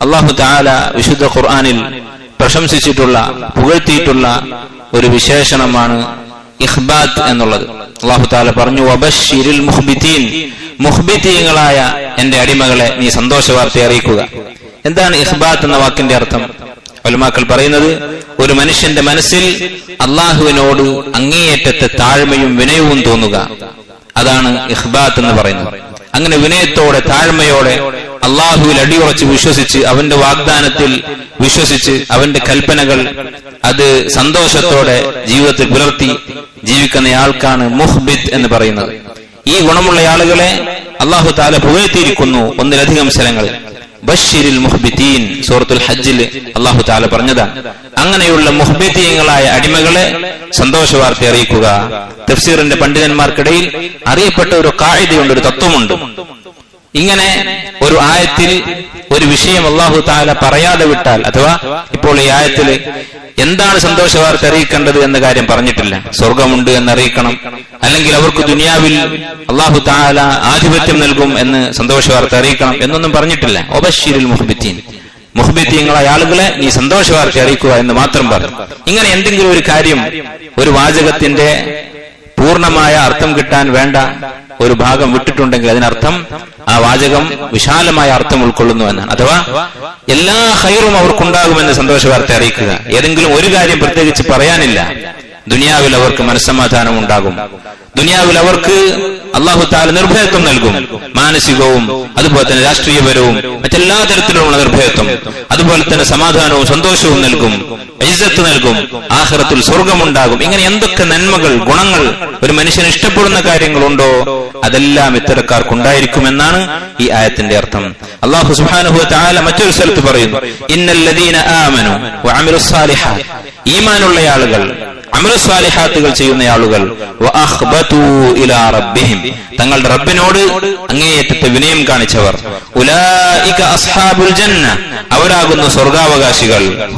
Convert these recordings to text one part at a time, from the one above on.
അള്ളാഹു താല വിശുദ്ധ ഖുർആാനിൽ പ്രശംസിച്ചിട്ടുള്ള പുകഴ്ത്തിയിട്ടുള്ള ഒരു വിശേഷണമാണ് ഇഖ്ബാത്ത് എന്നുള്ളത്. അള്ളാഹു താല പറഞ്ഞു വബശ്ശിരിൽ മുഹ്ബിത്തീൻ മുഹ്ബിത്തീങ്ങളായ എന്റെ അടിമകളെ നീ സന്തോഷ വാർത്ത അറിയിക്കുക. എന്താണ് ഇഖ്ബാത്ത് എന്ന വാക്കിന്റെ അർത്ഥം? ഒലമാക്കൾ പറയുന്നത് ഒരു മനുഷ്യന്റെ മനസ്സിൽ അള്ളാഹുവിനോട് അങ്ങേയറ്റത്തെ താഴ്മയും വിനയവും തോന്നുക. അതാണ് ഇഖ്ബാത്ത് എന്ന് പറയുന്നത്. അങ്ങനെ വിനയത്തോടെ താഴ്മയോടെ അള്ളാഹുവിൽ അടിയുറച്ച് വിശ്വസിച്ച് അവന്റെ വാഗ്ദാനത്തിൽ വിശ്വസിച്ച് അവന്റെ കൽപ്പനകൾ അത് സന്തോഷത്തോടെ ജീവിതത്തിൽ പുലർത്തി ജീവിക്കുന്ന ആൾക്കാണ് മുഹ്ബിദ് എന്ന് പറയുന്നത്. ഈ ഗുണമുള്ള ആളുകളെ അള്ളാഹു താല പുകഴ്ത്തിയിരിക്കുന്നു ഒന്നിലധികം സ്ഥലങ്ങളിൽ. ബഷീരിൽ മുഹ്ബിത്തീൻ സൂറത്തുൽ ഹജ്ജിൽ അള്ളാഹു താല പറഞ്ഞതാണ് അങ്ങനെയുള്ള മുഹ്ബിത്തീങ്ങളായ അടിമകളെ സന്തോഷ വാർത്ത അറിയിക്കുക. തഫ്സീറിന്റെ പണ്ഡിതന്മാർക്കിടയിൽ അറിയപ്പെട്ട ഒരു കായികയുണ്ട് ഒരു തത്വമുണ്ട്. ഇങ്ങനെ ഒരു ആയത്തിൽ ഒരു വിഷയം അള്ളാഹു താല പറയാതെ വിട്ടാൽ അഥവാ ഇപ്പോൾ ഈ ആയത്തിൽ എന്താണ് സന്തോഷവാർത്ത അറിയിക്കേണ്ടത് എന്ന കാര്യം പറഞ്ഞിട്ടില്ല. സ്വർഗമുണ്ട് എന്ന് അറിയിക്കണം അല്ലെങ്കിൽ അവർക്ക് ദുനിയാവിൽ അള്ളാഹു താല ആധിപത്യം നൽകും എന്ന് സന്തോഷവാർത്ത അറിയിക്കണം എന്നൊന്നും പറഞ്ഞിട്ടില്ല. ഒബഷീരിൽ മുഹബിത്തീൻ. മുഹബിത്തീങ്ങളായ ആളുകളെ നീ സന്തോഷവാർത്ത അറിയിക്കുക എന്ന് മാത്രം പറഞ്ഞു. ഇങ്ങനെ എന്തെങ്കിലും ഒരു കാര്യം ഒരു വാചകത്തിന്റെ പൂർണമായ അർത്ഥം കിട്ടാൻ വേണ്ട ഒരു ഭാഗം വിട്ടിട്ടുണ്ടെങ്കിൽ അതിനർത്ഥം ആ വാചകം വിശാലമായ അർത്ഥം ഉൾക്കൊള്ളുന്നു എന്നാണ്. അഥവാ എല്ലാ ഹൈറും അവർക്കുണ്ടാകുമെന്ന് സന്തോഷ വാർത്ത അറിയിക്കുക. ഏതെങ്കിലും ഒരു കാര്യം പ്രത്യേകിച്ച് പറയാനില്ല. ദുനിയാവിൽ അവർക്ക് മനസ്സമാധാനം ഉണ്ടാകും. ദുനിയാവിൽ അവർക്ക് അള്ളാഹു താല നിർഭയത്വം നൽകും. മാനസികവും അതുപോലെ തന്നെ രാഷ്ട്രീയപരവും മറ്റെല്ലാ തരത്തിലുമുള്ള നിർഭയത്വം. അതുപോലെ തന്നെ സമാധാനവും സന്തോഷവും നൽകും. ഐസത്ത് നൽകും. ആഹ്റത്തിൽ സ്വർഗമുണ്ടാകും. ഇങ്ങനെ എന്തൊക്കെ നന്മകൾ ഗുണങ്ങൾ ഒരു മനുഷ്യന് ഇഷ്ടപ്പെടുന്ന കാര്യങ്ങളുണ്ടോ അതെല്ലാം ഇത്തരക്കാർക്കുണ്ടായിരിക്കുമെന്നാണ് ഈ ആയത്തിന്റെ അർത്ഥം. അള്ളാഹു സുബാനുഹു താല മറ്റൊരു സ്ഥലത്ത് പറയുന്നു ഇന്നല്ലദീന ആമനു ഈമാനുള്ള ആളുകൾ അമൃസ്വാലിഹാത്തുകൾ ചെയ്യുന്ന ആളുകൾ. തങ്ങളുടെ റബ്ബിനോട് അങ്ങേയറ്റത്തെ വിനയം കാണിച്ചവർ. അവരാകുന്ന സ്വർഗാവകാശികൾ.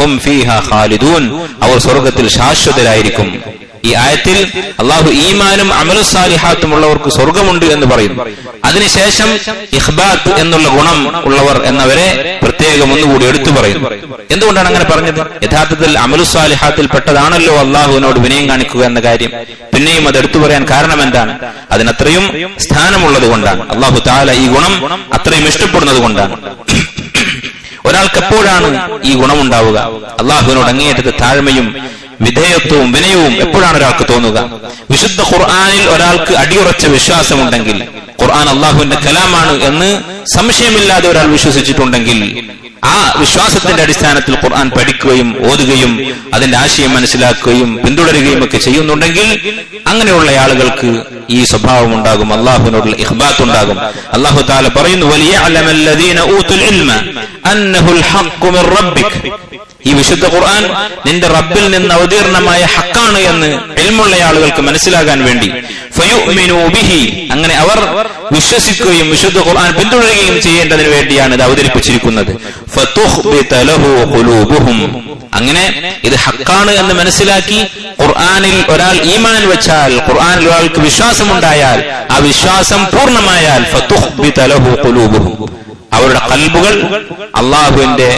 ഖാലിദൂൻ. അവർ സ്വർഗത്തിൽ ശാശ്വതരായിരിക്കും. ഈ ആയത്തിൽ അള്ളാഹു ഈമാനും അമലുസാലിഹാത്തും ഉള്ളവർക്ക് സ്വർഗമുണ്ട് എന്ന് പറയുന്നു. അതിനുശേഷം ഇഹ്ബാത്ത് എന്നുള്ള ഗുണം ഉള്ളവർ എന്നവരെ പ്രത്യേകം ഒന്നുകൂടി എടുത്തു പറയുന്നു. എന്തുകൊണ്ടാണ് അങ്ങനെ പറഞ്ഞത്? യഥാർത്ഥത്തിൽ അമലുസാലിഹാത്തിൽ പെട്ടതാണല്ലോ അള്ളാഹുവിനോട് വിനയം കാണിക്കുക എന്ന കാര്യം. പിന്നെയും അത് എടുത്തു പറയാൻ കാരണം എന്താണ്? അതിനത്രയും സ്ഥാനമുള്ളത് കൊണ്ടാണ്. അള്ളാഹു താല ഈ ഗുണം അത്രയും ഇഷ്ടപ്പെടുന്നത് കൊണ്ടാണ്. ഒരാൾക്ക് എപ്പോഴാണ് ഈ ഗുണമുണ്ടാവുക അള്ളാഹുവിനോട് അങ്ങേയറ്റത്തെ താഴ്മയും വിധേയത്വവും വിനയവും എപ്പോഴാണ് ഒരാൾക്ക് തോന്നുക? വിശുദ്ധ ഖുർആാനിൽ ഒരാൾക്ക് അടിയുറച്ച വിശ്വാസമുണ്ടെങ്കിൽ ഖുർആൻ അള്ളാഹുവിന്റെ കലാമാണ് എന്ന് സംശയമില്ലാതെ ഒരാൾ വിശ്വസിച്ചിട്ടുണ്ടെങ്കിൽ ആ വിശ്വാസത്തിന്റെ അടിസ്ഥാനത്തിൽ ഖുർആൻ പഠിക്കുകയും ഓതുകയും അതിന്റെ ആശയം മനസ്സിലാക്കുകയും പിന്തുടരുകയും ഒക്കെ ചെയ്യുന്നുണ്ടെങ്കിൽ അങ്ങനെയുള്ള ആളുകൾക്ക് ഈ സ്വഭാവം ഉണ്ടാകും അള്ളാഹുവിനോടുള്ള ഇഹ്ബാത്ത് ഉണ്ടാകും. അള്ളാഹു താല പറയുന്നു വലിയ ഈ വിശുദ്ധ ഖുർആൻ നിന്റെ റബ്ബിൽ നിന്ന് അവതീർണമായ ഹക്കാണ് എന്ന് എൽമുള്ള ആളുകൾക്ക് മനസ്സിലാകാൻ വേണ്ടി. അങ്ങനെ അവർ വിശ്വസിക്കുകയും വിശുദ്ധ ഖുർആൻ പിന്തുടരുകയും ചെയ്യേണ്ടതിന് വേണ്ടിയാണ് ഇത് അവതരിപ്പിച്ചിരിക്കുന്നത്. അങ്ങനെ ഇത് ഹക്കാണ് എന്ന് മനസ്സിലാക്കി ഖുർആാനിൽ ഒരാൾ ഈമാൻ വെച്ചാൽ ഖുർആാനിൽ ഒരാൾക്ക് വിശ്വാസമുണ്ടായാൽ ആ വിശ്വാസം പൂർണമായാൽ അവരുടെ കൽബുകൾ അള്ളാഹുവിന്റെ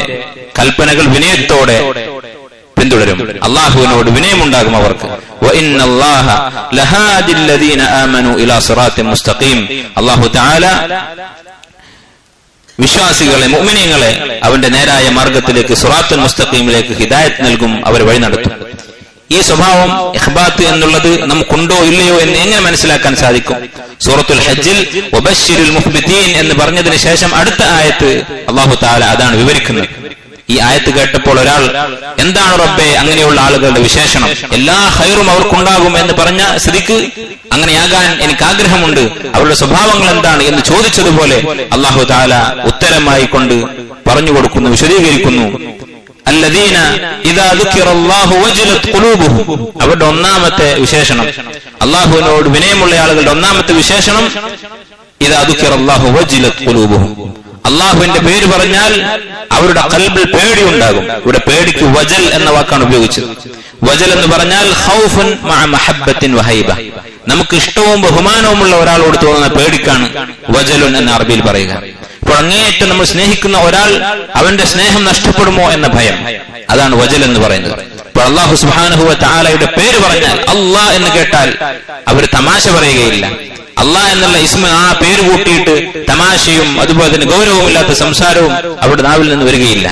കൽപ്പനകൾ വിനയത്തോടെ പിന്തുടരും. അള്ളാഹുവിനോട് വിനയമുണ്ടാകും അവർക്ക്. അള്ളാഹു വിശ്വാസികളെ മുഅ്മിനീങ്ങളെ അവന്റെ നേരായ മാർഗത്തിലേക്ക് സുറാത്തുൽ മുസ്തഖീമിലേക്ക് ഹിദായത്ത് നൽകും അവർ വഴി നടത്തും. ഈ സ്വഭാവം ഇഹ്ബാത്ത് എന്നുള്ളത് നമുക്കുണ്ടോ ഇല്ലയോ എന്ന് എങ്ങനെ മനസ്സിലാക്കാൻ സാധിക്കും? സൂറത്തുൽ ഹജ്ജിൽ ഒബശ്ശിരുൽ മുഹ്ബിത്തീൻ എന്ന് പറഞ്ഞതിന് ശേഷം അടുത്ത ആയത്ത് അള്ളാഹു താല അതാണ് വിവരിക്കുന്നത്. ഈ ആയത്ത് കേട്ടപ്പോൾ ഒരാൾ എന്താണ് റബ്ബെ? അങ്ങനെയുള്ള ആളുകളുടെ വിശേഷണം. എല്ലാ ഹൈറും അവർക്കുണ്ടാകും എന്ന് പറഞ്ഞ സ്ഥിതിക്ക് അങ്ങനെയാകാൻ എനിക്ക് ആഗ്രഹമുണ്ട്. അവരുടെ സ്വഭാവങ്ങൾ എന്താണ്? എന്ന് ചോദിച്ചതുപോലെ അള്ളാഹു താല ഉത്തരമായി കൊണ്ട് പറഞ്ഞു കൊടുക്കുന്നു വിശദീകരിക്കുന്നു. അവരുടെ ഒന്നാമത്തെ വിശേഷണം. അള്ളാഹുവിനോട് വിനയമുള്ള ആളുകളുടെ ഒന്നാമത്തെ വിശേഷണം ദുഃഖിറല്ലാഹു വജിലത് ഖുലൂബുഹും. അള്ളാഹുവിന്റെ പേര് പറഞ്ഞാൽ അവരുടെ കൽബിൽ പേടി ഉണ്ടാകും. ഇവിടെ പേടിക്ക് വജൽ എന്ന വാക്കാണ് ഉപയോഗിച്ചത്. വജൽ എന്ന് പറഞ്ഞാൽ വഹൈബ. നമുക്ക് ഇഷ്ടവും ബഹുമാനവുമുള്ള ഒരാളോട് തോന്നുന്ന പേടിക്കാണ് വജലുൻ എന്ന അറബിയിൽ പറയുക. അപ്പോൾ അങ്ങേയറ്റം നമ്മൾ സ്നേഹിക്കുന്ന ഒരാൾ അവന്റെ സ്നേഹം നഷ്ടപ്പെടുമോ എന്ന ഭയം. അതാണ് വജൽ എന്ന് പറയുന്നത്. അപ്പോൾ അള്ളാഹു സുബാനുഹുവ താലയുടെ പേര് പറഞ്ഞാൽ അള്ളാഹ് എന്ന് കേട്ടാൽ അവർ തമാശ പറയുകയില്ല. അള്ളാഹ് എന്നുള്ള ഇസ്മ ആ പേര് കൂട്ടിയിട്ട് തമാശയും അതുപോലെ തന്നെ ഗൗരവമില്ലാത്ത സംസാരവും അവിടെ നാവിൽ നിന്ന് വരികയില്ല.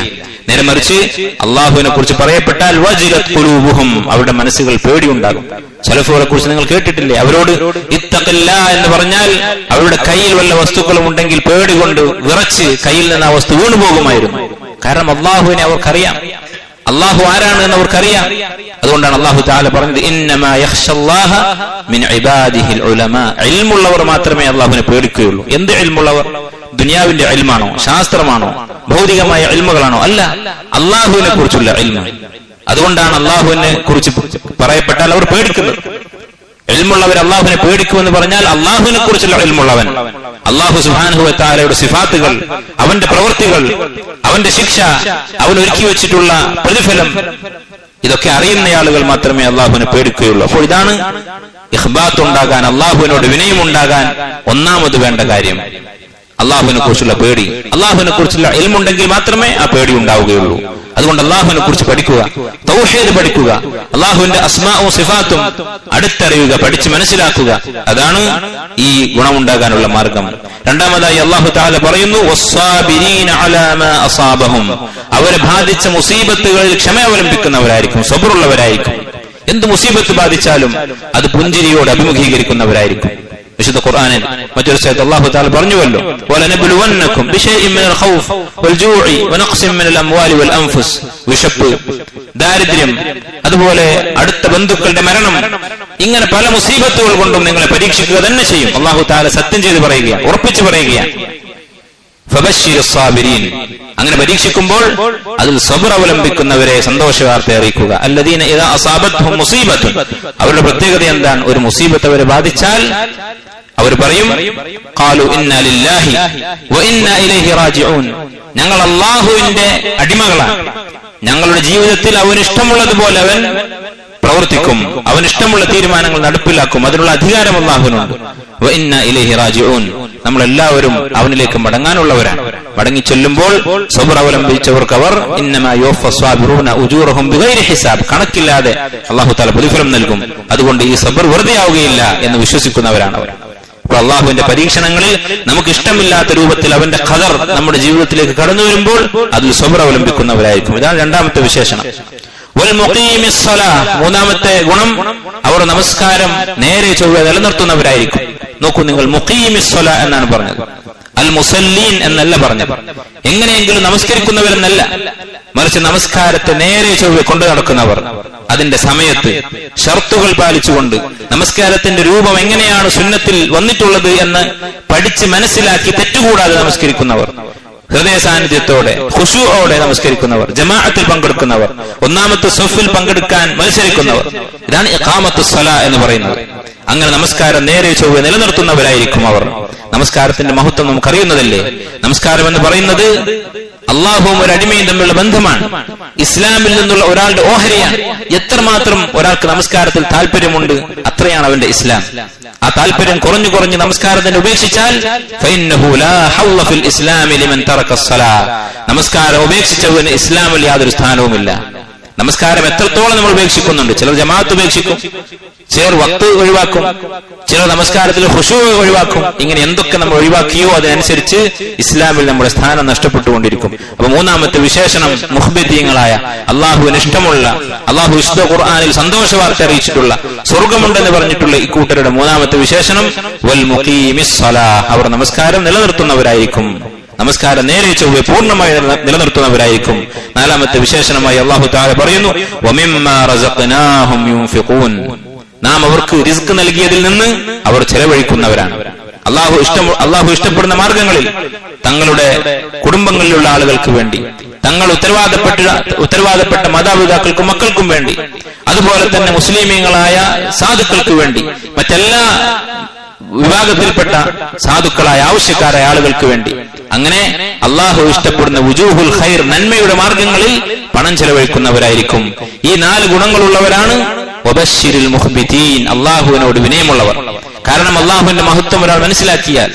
നേരെ മറിച്ച് അള്ളാഹുവിനെ കുറിച്ച് പറയപ്പെട്ടാൽ വജിലത് ഖുലൂബുഹും അവരുടെ മനസ്സുകൾ പേടിയുണ്ടാകും. സലഫുകളെ കുറിച്ച് നിങ്ങൾ കേട്ടിട്ടില്ലേ? അവരോട് ഇത്തക്കല്ല എന്ന് പറഞ്ഞാൽ അവരുടെ കയ്യിൽ വല്ല വസ്തുക്കളും ഉണ്ടെങ്കിൽ പേടി കൊണ്ട് വിറച്ച് കയ്യിൽ നിന്ന് ആ വസ്തു വീണു പോകുമായിരുന്നു കാരണം അള്ളാഹുവിനെ അവർക്കറിയാം. അള്ളാഹു ആരാണ് എന്ന് അവർക്കറിയാം. അതുകൊണ്ടാണ് അള്ളാഹു താല പറഞ്ഞത് ഇൽമുള്ളവർ മാത്രമേ അള്ളാഹുവിനെ പേടിക്കുകയുള്ളൂ. എന്ത് ഇൽമുള്ളവർ? ദുനിയാവിന്റെ അൽമാണോ ശാസ്ത്രമാണോ? ഭൗതികമായ ഇൽമുകളാണോ? അല്ല. അള്ളാഹുവിനെ കുറിച്ചുള്ള അൽമ അതുകൊണ്ടാണ് അള്ളാഹുവിനെ കുറിച്ച് പറയപ്പെട്ടാൽ അവർ പേടിക്കുന്നത്. എൽമുള്ളവർ അള്ളാഹുവിനെ പേടിക്കുമെന്ന് പറഞ്ഞാൽ അള്ളാഹുവിനെ കുറിച്ചുള്ള എൽമുള്ളവൻ അള്ളാഹു സുഹാനുഹുത്താലയുടെ സിഫാത്തുകൾ അവന്റെ പ്രവൃത്തികൾ അവന്റെ ശിക്ഷ അവൻ ഒരുക്കി വെച്ചിട്ടുള്ള പ്രതിഫലം ഇതൊക്കെ അറിയുന്ന ആളുകൾ മാത്രമേ അള്ളാഹുവിനെ പേടിക്കുകയുള്ളൂ. അപ്പോൾ ഇതാണ് ഇഹ്ബാത്ത് ഉണ്ടാകാൻ അള്ളാഹുവിനോട് വിനയം ഉണ്ടാകാൻ ഒന്നാമത് വേണ്ട കാര്യം. അള്ളാഹുവിനെ കുറിച്ചുള്ള പേടി. അള്ളാഹുവിനെ കുറിച്ചുള്ള എൽമുണ്ടെങ്കിൽ മാത്രമേ ആ പേടി ഉണ്ടാവുകയുള്ളൂ. അതുകൊണ്ട് അള്ളാഹുവിനെ കുറിച്ച് പഠിക്കുക തൗഹീദ് പഠിക്കുക അള്ളാഹുവിന്റെ അസ്മാവും സിഫാത്തും അടുത്തറിയുക പഠിച്ച് മനസ്സിലാക്കുക. അതാണ് ഈ ഗുണമുണ്ടാകാനുള്ള മാർഗം. രണ്ടാമതായി അള്ളാഹു താല പറയുന്നു. അവരെ ബാധിച്ച മുസീബത്തുകളിൽ ക്ഷമ അവലംബിക്കുന്നവരായിരിക്കും സ്വബറുള്ളവരായിരിക്കും എന്ത് മുസീബത്ത് ബാധിച്ചാലും അത് പുഞ്ചിരിയോട് അഭിമുഖീകരിക്കുന്നവരായിരിക്കും. വിശുദ്ധ ഖുർആനിൽ മറ്റൊരു സ്ഥലത്ത് അള്ളാഹു തആല പറഞ്ഞുവല്ലോ വിശപ്പ് ദാരിദ്ര്യം അതുപോലെ അടുത്ത ബന്ധുക്കളുടെ മരണം ഇങ്ങനെ പല മുസീബത്തുകൾ കൊണ്ടും നിങ്ങളെ പരീക്ഷിക്കുക തന്നെ ചെയ്യും. അള്ളാഹു താല സത്യം ചെയ്ത് പറയുക ഉറപ്പിച്ചു പറയുക അങ്ങനെ പരീക്ഷിക്കുമ്പോൾ അതിൽ സബർ സന്തോഷ വാർത്ത അറിയിക്കുക. അല്ലദീന ഇദാ അസാബത്വം മുസീബത്തുൻ. അവരുടെ പ്രത്യേകത എന്താണ്? ഒരു മുസീബത്ത് അവരെ ബാധിച്ചാൽ അവർ പറയും ഞങ്ങൾ അള്ളാഹുവിന്റെ അടിമകളാണ്. ഞങ്ങളുടെ ജീവിതത്തിൽ അവൻ ഇഷ്ടമുള്ളതുപോലെ അവൻ പ്രവർത്തിക്കും. അവൻ ഇഷ്ടമുള്ള തീരുമാനങ്ങൾ നടപ്പിലാക്കും. അതിനുള്ള അധികാരം അള്ളാഹുവിനുണ്ട് എല്ലാവരും അവനിലേക്ക് മടങ്ങാനുള്ളവരാണ്. മടങ്ങി ചെല്ലുമ്പോൾ അവലംബിച്ചവർക്ക് അവർ കണക്കില്ലാതെ അള്ളാഹു താല പ്രതിഫലം നൽകും. അതുകൊണ്ട് ഈ സബർ വെറുതെയാവുകയില്ല എന്ന് വിശ്വസിക്കുന്നവരാണ് അവർ. അപ്പൊ അള്ളാഹുവിന്റെ പരീക്ഷണങ്ങളിൽ നമുക്ക് ഇഷ്ടമില്ലാത്ത രൂപത്തിൽ അവന്റെ ഖദർ നമ്മുടെ ജീവിതത്തിലേക്ക് കടന്നു വരുമ്പോൾ അതിൽ സബർ അവലംബിക്കുന്നവരായിരിക്കും. ഇതാണ് രണ്ടാമത്തെ വിശേഷണം. മൂന്നാമത്തെ ഗുണം അവർ നമസ്കാരം നേരെ ചൊവ്വ നിലനിർത്തുന്നവരായിരിക്കും. നോക്കൂ നിങ്ങൾ മുഖീമിസ്വല എന്നാണ് പറഞ്ഞത്. അൽ മുസല്ലീൻ എന്നല്ല പറഞ്ഞത്. എങ്ങനെയെങ്കിലും നമസ്കരിക്കുന്നവരെന്നല്ല. മറിച്ച് നമസ്കാരത്തെ നേരെ ചൊവ്വ കൊണ്ടു നടക്കുന്നവർ. അതിന്റെ സമയത്ത് ഷർത്തുകൾ പാലിച്ചുകൊണ്ട് നമസ്കാരത്തിന്റെ രൂപം എങ്ങനെയാണ് സുന്നത്തിൽ വന്നിട്ടുള്ളത് എന്ന് പഠിച്ച് മനസ്സിലാക്കി തെറ്റുകൂടാതെ നമസ്കരിക്കുന്നവർ. ഹൃദയ സാന്നിധ്യത്തോടെ ഖുഷുവോടെ നമസ്കരിക്കുന്നവർ ജമാഅത്തിൽ പങ്കെടുക്കുന്നവർ ഒന്നാമത്തെ സൊഫിൽ പങ്കെടുക്കാൻ മത്സരിക്കുന്നവർ. ഇതാണ് എന്ന് പറയുന്നത്. അങ്ങനെ നമസ്കാരം നേരെ ചൊവ്വ നിലനിർത്തുന്നവരായിരിക്കും അവർ. നമസ്കാരത്തിന്റെ മഹത്വം നമുക്കറിയുന്നതല്ലേ? നമസ്കാരം എന്ന് പറയുന്നത് അള്ളാഹുവും ഒരു അടിമയും തമ്മിലുള്ള ബന്ധമാണ്. ഇസ്ലാമിൽ നിന്നുള്ള ഒരാളുടെ ഓഹരിയാണ്. എത്രമാത്രം ഒരാൾക്ക് നമസ്കാരത്തിൽ താല്പര്യമുണ്ട് അത്രയാണ് അവന്റെ ഇസ്ലാം. ആ താല്പര്യം കുറഞ്ഞു കുറഞ്ഞ് നമസ്കാരത്തിന് ഉപേക്ഷിച്ചാൽ നമസ്കാരം ഉപേക്ഷിച്ചവന് ഇസ്ലാമിൽ യാതൊരു സ്ഥാനവുമില്ല. നമസ്കാരം. എത്രത്തോളം നമ്മൾ ഉപേക്ഷിക്കുന്നുണ്ട്? ചിലർ ജമാഅത്ത് ഉപേക്ഷിക്കും. ചിലർ വക്ത് ഒഴിവാക്കും. ചിലർ നമസ്കാരത്തിൽ ഹുഷു ഒഴിവാക്കും. ഇങ്ങനെ എന്തൊക്കെ നമ്മൾ ഒഴിവാക്കിയോ അതിനനുസരിച്ച് ഇസ്ലാമിൽ നമ്മുടെ സ്ഥാനം നഷ്ടപ്പെട്ടുകൊണ്ടിരിക്കും. അപ്പൊ മൂന്നാമത്തെ വിശേഷണം മുഹബദ്ദീങ്ങളായ അള്ളാഹുവിന് ഇഷ്ടമുള്ള അള്ളാഹു വിശുദ്ധ ഖുർആാനിൽ സന്തോഷ വാർത്ത അറിയിച്ചിട്ടുള്ള സ്വർഗമുണ്ടെന്ന് പറഞ്ഞിട്ടുള്ള ഈ കൂട്ടരുടെ മൂന്നാമത്തെ വിശേഷണം വൽ അവർ നമസ്കാരം നിലനിർത്തുന്നവരായിരിക്കും. നമസ്കാരം. നേരെ ചൊവ്വെ പൂർണമായി നില- നിലനിർത്തുന്നവരായിരിക്കും. നാലാമത്തെ വിശേഷണമായി അള്ളാഹു താല പറയുന്നു. നാം അവർക്ക് റിസ്ക് നൽകിയതിൽ നിന്ന് അവർ ചെലവഴിക്കുന്നവരാണ്. അള്ളാഹു ഇഷ്ടം അള്ളാഹു ഇഷ്ടപ്പെടുന്ന മാർഗങ്ങളിൽ തങ്ങളുടെ കുടുംബങ്ങളിലുള്ള ആളുകൾക്ക് വേണ്ടി തങ്ങൾ ഉത്തരവാദപ്പെട്ട ഉത്തരവാദപ്പെട്ട മാതാപിതാക്കൾക്കും മക്കൾക്കും വേണ്ടി അതുപോലെ തന്നെ മുസ്ലിമീങ്ങളായ സാധുക്കൾക്ക് വേണ്ടി മറ്റെല്ലാ വിഭാഗത്തിൽപ്പെട്ട സാധുക്കളായ ആവശ്യക്കാരായ ആളുകൾക്ക് വേണ്ടി അങ്ങനെ അള്ളാഹു ഇഷ്ടപ്പെടുന്ന വുജൂഹുൽ ഖൈർ നന്മയുടെ മാർഗങ്ങളിൽ പണം ചെലവഴിക്കുന്നവരായിരിക്കും. ഈ നാല് ഗുണങ്ങളുള്ളവരാണ് അള്ളാഹുവിനോട് വിനയമുള്ളവർ. കാരണം അള്ളാഹുവിന്റെ മഹത്വം ഒരാൾ മനസ്സിലാക്കിയാൽ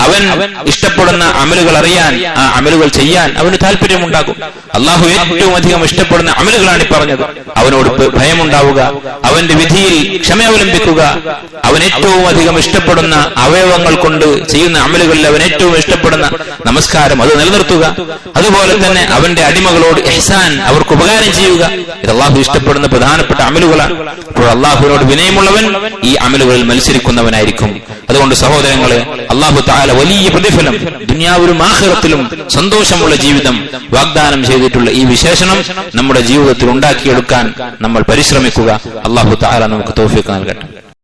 അവൻ ഇഷ്ടപ്പെടുന്ന അമലുകൾ അറിയാൻ ആ അമലുകൾ ചെയ്യാൻ അവന് താല്പര്യമുണ്ടാകും അള്ളാഹു ഏറ്റവും അധികം ഇഷ്ടപ്പെടുന്ന അമലുകളാണ് ഈ പറഞ്ഞത്. അവനോട് ഭയമുണ്ടാവുക അവന്റെ വിധിയിൽ ക്ഷമ അവലംബിക്കുക. അവൻ ഏറ്റവും അധികം ഇഷ്ടപ്പെടുന്ന അവയവങ്ങൾ കൊണ്ട് ചെയ്യുന്ന അമലുകളിൽ അവൻ ഏറ്റവും ഇഷ്ടപ്പെടുന്ന നമസ്കാരം അത് നിലനിർത്തുക. അതുപോലെ തന്നെ അവന്റെ അടിമകളോട് എഹ്സാൻ അവർക്ക് ഉപകാരം ചെയ്യുക. ഇത് അള്ളാഹു ഇഷ്ടപ്പെടുന്ന പ്രധാനപ്പെട്ട അമലുകളാണ്. അപ്പോൾ അള്ളാഹുവിനോട് വിനയമുള്ളവൻ ഈ അമലുകളിൽ മത്സരിക്കുന്നവനായിരിക്കും. അതുകൊണ്ട് സഹോദരങ്ങളെ അള്ളാഹു താല വലിയ പ്രതിഫലം ദുനിയാവിലും ആഹ്റത്തിലും സന്തോഷമുള്ള ജീവിതം വാഗ്ദാനം ചെയ്തിട്ടുള്ള ഈ വിശേഷണം നമ്മുടെ ജീവിതത്തിൽ ഉണ്ടാക്കിയെടുക്കാൻ നമ്മൾ പരിശ്രമിക്കുക. അള്ളാഹു താല നമുക്ക് തോഫിക്ക് നൽകട്ടെ.